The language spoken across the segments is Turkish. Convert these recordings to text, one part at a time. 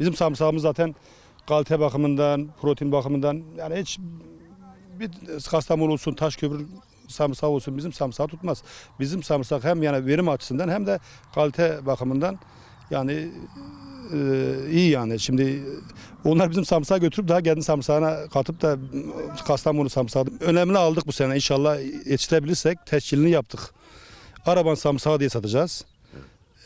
Bizim sarımsağımız zaten kalite bakımından, protein bakımından yani hiç bir Kastamonu olsun, Taşköprü sarımsağı olsun bizim sarımsağı tutmaz. Bizim sarımsak hem yani verim açısından hem de kalite bakımından yani e, iyi yani. Şimdi onlar bizim sarımsağı götürüp daha kendi sarımsağına katıp da Kastamonu sarımsağı önemli aldık bu sene. İnşallah yetiştirebilirsek tescilini yaptık. Araban sarımsağı diye satacağız.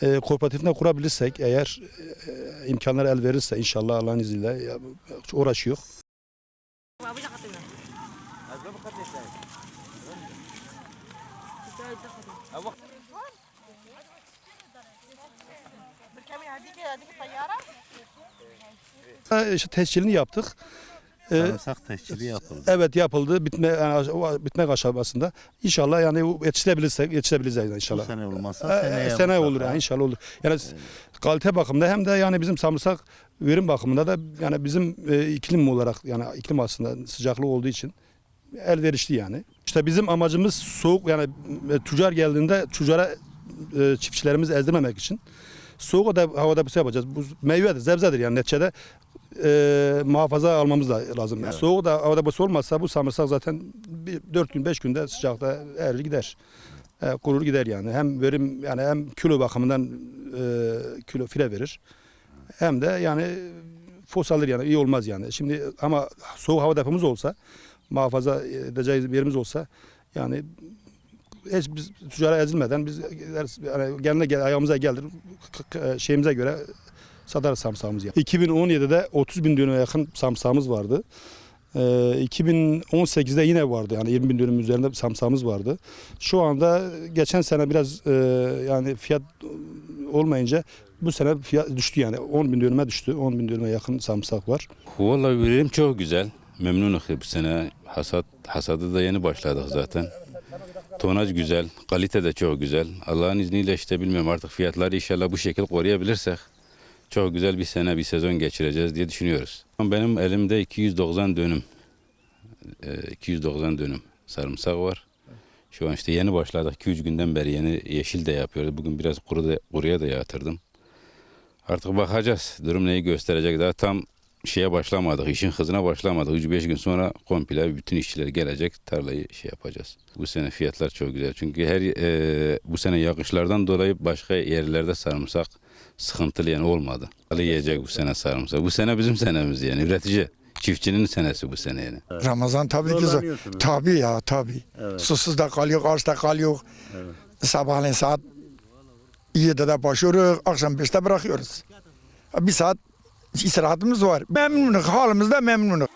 E, kooperatifine kurabilirsek eğer e, imkanlar el verirse inşallah Allah'ın izniyle ya, uğraşıyor. E, İşte tescilini yaptık. E, Sarımsak teşkili yapıldı. Evet yapıldı. Bitme yani bitmek aşamasında. İnşallah yani yetiştirebilirsek yetiştirebiliriz yani Bu inşallah. sene olmazsa Ee, seneye, seneye olur mutlaka. yani inşallah olur. Yani kalite bakımında hem de yani bizim sarımsak verim bakımında da yani bizim e, iklim olarak yani iklim aslında sıcaklık olduğu için elverişli yani. İşte bizim amacımız soğuk yani e, tüccar geldiğinde tüccara e, çiftçilerimizi ezdirmemek için soğuk oda, havada bir şey yapacağız. Bu meyvedir, sebzedir yani neticede e, muhafaza almamız da lazım. Yani Evet. soğuk da havada bir olmazsa bu sarımsak zaten bir, 4 gün 5 günde sıcakta erir gider. E, kurur gider yani. Hem verim yani hem kilo bakımından e, kilo file verir. Hem de yani fos alır yani iyi olmaz yani. Şimdi ama soğuk hava depomuuz olsa muhafaza edeceğiz bir yerimiz olsa yani hiç biz tüccara ezilmeden biz yani kendine gel, ayağımıza gelir k- şeyimize göre satarız samsağımızı. Yani. 2017'de 30 bin dönüme yakın samsağımız vardı. Ee, 2018'de yine vardı yani 20 bin dönüm üzerinde bir samsağımız vardı. Şu anda geçen sene biraz e, yani fiyat olmayınca bu sene fiyat düştü yani 10 bin dönüme düştü. 10 bin dönüme yakın samsak var. Vallahi verim çok güzel. Memnunuz bu sene. Hasat hasadı da yeni başladık zaten. Tonaj güzel, kalite de çok güzel. Allah'ın izniyle işte bilmiyorum artık fiyatları inşallah bu şekilde koruyabilirsek çok güzel bir sene, bir sezon geçireceğiz diye düşünüyoruz. Benim elimde 290 dönüm, e, 290 dönüm sarımsak var. Şu an işte yeni başladık. 2-3 günden beri yeni yeşil de yapıyoruz. Bugün biraz kuru da, kuruya da yatırdım. Artık bakacağız. Durum neyi gösterecek. Daha tam şeye başlamadık. işin hızına başlamadık. 3-5 gün sonra komple bütün işçiler gelecek. Tarlayı şey yapacağız. Bu sene fiyatlar çok güzel. Çünkü her e, bu sene yağışlardan dolayı başka yerlerde sarımsak sıkıntılı yani olmadı. Ali yiyecek bu sene sarımsak. Bu sene bizim senemiz yani. Üretici. Çiftçinin senesi bu sene yani. Ramazan tabii ki zor. Tabii ya tabii. Evet. Susuz da kalıyor, açta kalıyor. Sabahleyin saat 7'de de başlıyoruz, akşam 5'te bırakıyoruz. Bir saat istirahatımız var. Memnunuz, halimizde memnunuz.